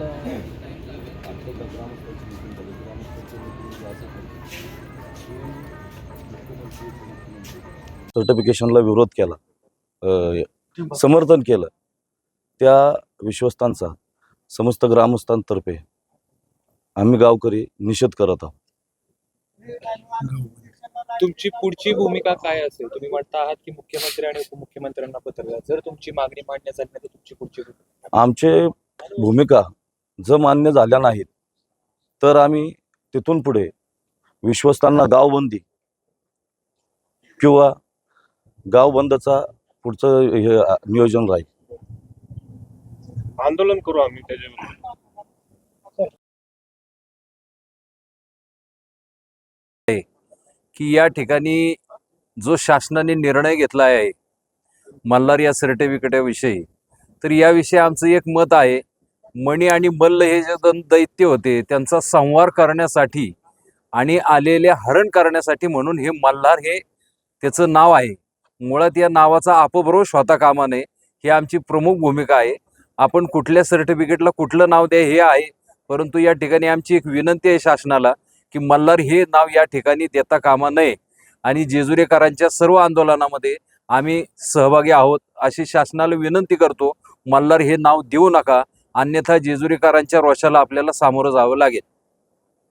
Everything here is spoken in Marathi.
सर्टिफिकेशनला आमच्या ग्रामस्थांची मिटिंग झाली असं मुख्यमंत्री सर्टिफिकेशनला विरोध केला समर्थन केलं. त्या विश्वस्तांचा समस्त ग्रामस्थांतर्फे आम्ही गावकरी निषेध करत आहोत. तुमची पुढची भूमिका काय असेल? तुम्ही म्हणता आहात की मुख्यमंत्री आणि उपमुख्यमंत्र्यांना पत्र द्या. जर तुमची मागणी मान्य झाली नाही तर तुमची पुढची भूमिका आमचे भूमिका जर मान्य झाल्या नाहीत तर आम्ही तिथून पुढे विश्वस्तांना गावबंदी किंवा गावबंदचा पुढचं हे नियोजन राहील. आंदोलन करू आम्ही त्याच्यावर. की या ठिकाणी जो शासनाने निर्णय घेतला आहे मल्हार या सर्टिफिकेटाविषयी तर याविषयी आमचं एक मत आहे मणी आणि मल्ल हे जे दोन दैत्य होते त्यांचा संहार करण्यासाठी आणि आलेले हरण करण्यासाठी म्हणून हे मल्हार हे त्याचं नाव आहे. मुळात या नावाचा अपभ्रंश होता कामा नये ही आमची प्रमुख भूमिका आहे. आपण कुठल्या सर्टिफिकेटला कुठलं नाव द्या हे आहे. परंतु या ठिकाणी आमची एक विनंती आहे शासनाला की मल्हार हे नाव या ठिकाणी देता कामा नये. आणि जेजुरीकरांच्या सर्व आंदोलनामध्ये आम्ही सहभागी आहोत अशी शासनाला विनंती करतो. मल्हार हे नाव देऊ नका. अन्यथा जेजुरीकरांच्या रोषाला आपल्याला सामोरं जावं लागेल.